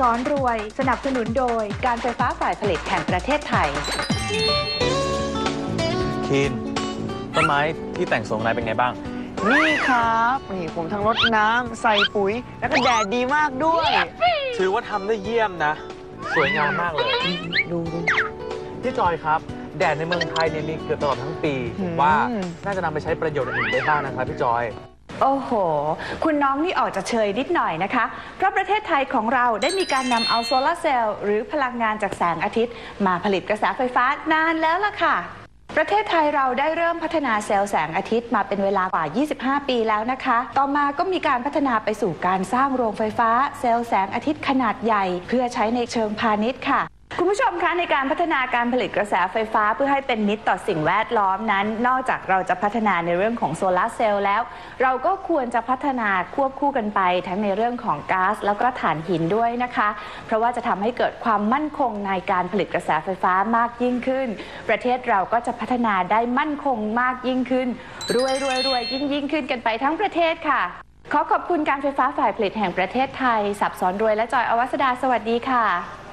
ซ้อนรวย สนับสนุนโดยการไฟฟ้าฝ่ายผลิตแห่งประเทศไทย คีนต้นไม้ที่แต่งทรงนายเป็นไงบ้าง นี่ครับนี่ผมทั้งรดน้ำใส่ปุ๋ย แล้วก็แดดดีมากด้วย ถือว่าทำได้เยี่ยมนะ สวยงามมากเลยดูดู พี่จอยครับ แดดในเมืองไทยเนี่ยมีเกือบตลอดทั้งปีอืผมมว่าอืมน่าจะนำไปใช้ประโยชน์อื่นได้บ้างนะครับพี่จอย โอ้โห คุณน้องนี่ออกจะเชยนิดหน่อยนะคะ เพราะประเทศไทยของเราได้มีการนำเอาโซลาร์เซลล์หรือพลังงานจากแสงอาทิตย์ มาผลิตกระแสไฟฟ้านานแล้วล่ะค่ะ ประเทศไทยเราได้เริ่มพัฒนาเซลล์แสงอาทิตย์มาเป็นเวลากว่า 25 ปีแล้วนะคะ ต่อมาก็มีการพัฒนาไปสู่การสร้างโรงไฟฟ้า เซลล์แสงอาทิตย์ขนาดใหญ่ เพื่อใช้ในเชิงพาณิชย์ค่ะ คุณผู้ชมคะในการพัฒนาการผลิตกระแสไฟฟ้าเพื่อให้เป็นมิตรต่อสิ่งแวดล้อมนั้น นอกจากเราจะพัฒนาในเรื่องของโซลาร์เซลล์แล้ว เราก็ควรจะพัฒนาควบคู่กันไป ทั้งในเรื่องของก๊าซแล้วก็ถ่านหินด้วยนะคะ เพราะว่าจะทำให้เกิดความมั่นคงในการผลิตกระแสไฟฟ้ามากยิ่งขึ้น ประเทศเราก็จะพัฒนาได้มั่นคงมากยิ่งขึ้นรวยรวยรวยยิ่งยิ่งขึ้นกันไปทั้งประเทศค่ะ ขอขอบคุณการไฟฟ้าฝ่ายผลิตแห่งประเทศไทยสับสอนรวยและจอยอวัสดาสวัสดีค่ะ